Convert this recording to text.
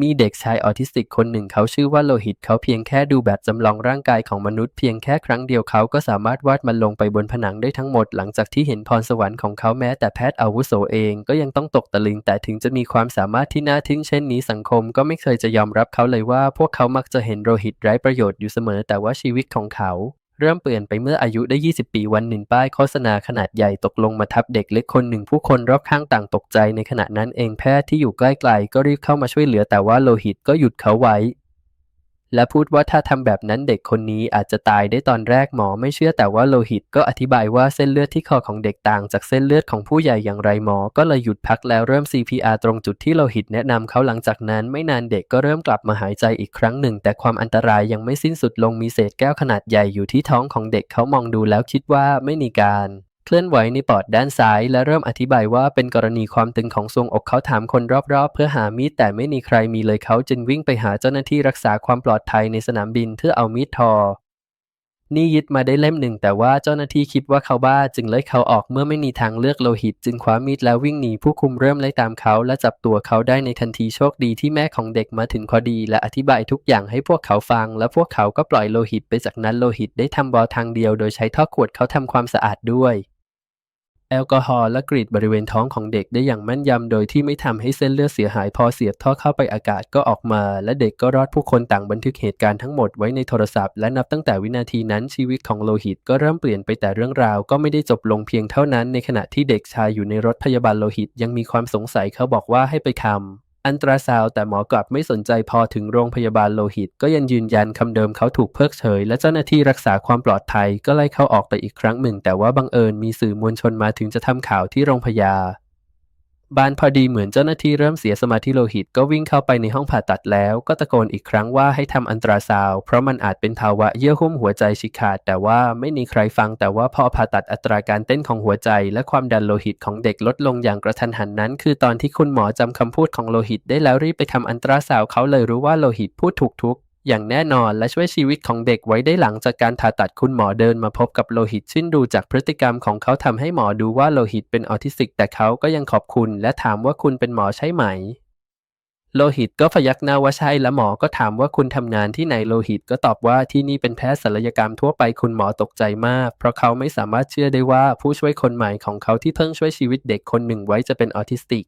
มีเด็กชายออทิสติกคนหนึ่งเขาชื่อว่าโลหิตเขาเพียงแค่ดูแบบจำลองร่างกายของมนุษย์เพียงแค่ครั้งเดียวเขาก็สามารถวาดมันลงไปบนผนังได้ทั้งหมดหลังจากที่เห็นพรสวรรค์ของเขาแม้แต่แพทย์อาวุโสเองก็ยังต้องตกตะลึงแต่ถึงจะมีความสามารถที่น่าทึ่งเช่นนี้สังคมก็ไม่เคยจะยอมรับเขาเลยว่า พวกเขามักจะเห็นโลหิตไร้ประโยชน์อยู่เสมอแต่ว่าชีวิตของเขา เริ่มเปลี่ยนไปเมื่ออายุได้ 20 ปีวันหนึ่งป้ายโฆษณาขนาดใหญ่ตกลงมาทับเด็กเล็กคนหนึ่งผู้คนรอบข้างต่างตกใจในขณะนั้นเองแพทย์ที่อยู่ใกล้ๆก็รีบเข้ามาช่วยเหลือแต่ว่าโลหิตก็หยุดเขาไว้ และพูดว่าถ้าทำแบบนั้นเด็กคนนี้อาจจะตายได้ตอนแรกหมอไม่เชื่อแต่ว่าโลหิตก็อธิบายว่าเส้นเลือดที่คอของเด็กต่างจากเส้นเลือดของผู้ใหญ่อย่างไรหมอ ก็เลยหยุดพักแล้วเริ่ม CPR ตรงจุดที่โลหิตแนะนำเขาหลังจากนั้น ไม่นานเด็กก็เริ่มกลับมาหายใจอีกครั้งหนึ่ง แต่ความอันตรายยังไม่สิ้นสุดลงมีเศษแก้วขนาดใหญ่อยู่ที่ท้องของเด็กเขามองดูแล้วคิดว่าไม่มีการ เคลื่อนไหวในปอดด้านซ้าย และเริ่มอธิบายว่าเป็นกรณีความตึงของทรวงอกเขาถามคนรอบๆ เพื่อหามีดแต่ไม่มีใครมีเลยเขาจึงวิ่งไปหาเจ้าหน้าที่รักษาความปลอดภัยในสนามบินเพื่อเอามีดทอ นี่ยึดมาได้เล่มหนึ่ง แต่ว่าเจ้าหน้าที่คิดว่าเขาบ้าจึงไล่เขาออกเมื่อไม่มีทางเลือกโลหิต จึงคว้ามีดแล้ววิ่งหนีผู้คุมเริ่มไล่ตามเขา และจับตัวเขาได้ในทันทีโชคดีที่แม่ของเด็กมาถึงพอดี และอธิบายทุกอย่างให้พวกเขาฟัง และพวกเขาก็ปล่อยโลหิตไปจากนั้นโลหิตได้ทำบอทางเดียว โดยใช้ท่อขวดเขาทำความสะอาดด้วย แอลกอฮอล์และกรีดบริเวณท้องของเด็กได้อย่างแม่นยำโดยที่ไม่ทำให้เส้นเลือดเสียหายพอเสียบท่อเข้าไปอากาศก็ออกมา และเด็กก็รอดผู้คนต่างบันทึกเหตุการณ์ทั้งหมดไว้ในโทรศัพท์และนับตั้งแต่วินาทีนั้นชีวิตของโลหิตก็เริ่มเปลี่ยนไปแต่เรื่องราวก็ไม่ได้จบลงเพียงเท่านั้นในขณะที่เด็กชายอยู่ในรถพยาบาลโลหิตยังมีความสงสัยเขาบอกว่าให้ไปทำ อันตราซาวด์แต่หมอกลับไม่สนใจพอถึงโรงพยาบาลโลหิต ก็ยังยืนยันคำเดิมเขาถูกเพิกเฉย และเจ้าหน้าที่รักษาความปลอดภัยก็ไล่เขาออกไปอีกครั้งหนึ่ง แต่ว่าบังเอิญมีสื่อมวลชนมาถึงจะทำข่าวที่โรงพยาบาล บานพอดีเหมือนเจ้าหน้าที่เริ่มเสียสมาธิโลหิตก็วิ่งเข้าไปในห้องผ่าตัดแล้ว ก็ตะโกนอีกครั้งว่าให้ทำอันตราซาวเพราะมันอาจเป็นภาวะเยื่อหุ้มหัวใจฉีกขาด แต่ว่าไม่มีใครฟังแต่ว่าพอผ่าตัดอัตราการเต้นของหัวใจ และความดันโลหิตของเด็กลดลงอย่างกระทันหันนั้น คือตอนที่คุณหมอจำคำพูดของโลหิตได้แล้วรีบไปทำอันตราซาวเขาเลยรู้ว่าโลหิตพูดถูกทุก อย่างแน่นอนและช่วยชีวิตของเด็กไว้ได้หลังจากการผ่าตัดคุณหมอเดินมาพบกับโลหิตซึ่งดูจากพฤติกรรมของเขาทำให้หมอดูว่าโลหิตเป็นออทิสติก แต่เขาก็ยังขอบคุณ และถามว่าคุณเป็นหมอใช่ไหม โลหิตก็พยักหน้าว่าใช่และหมอก็ถามว่าคุณทำงานที่ไหนโลหิตก็ตอบว่าที่นี่เป็นแพทย์ศัลยกรรมทั่วไปคุณหมอตกใจมาก เพราะเขาไม่สามารถเชื่อได้ว่าผู้ช่วยคนใหม่ของเขาที่เพิ่งช่วยชีวิตเด็กคนหนึ่งไว้จะเป็นออทิสติก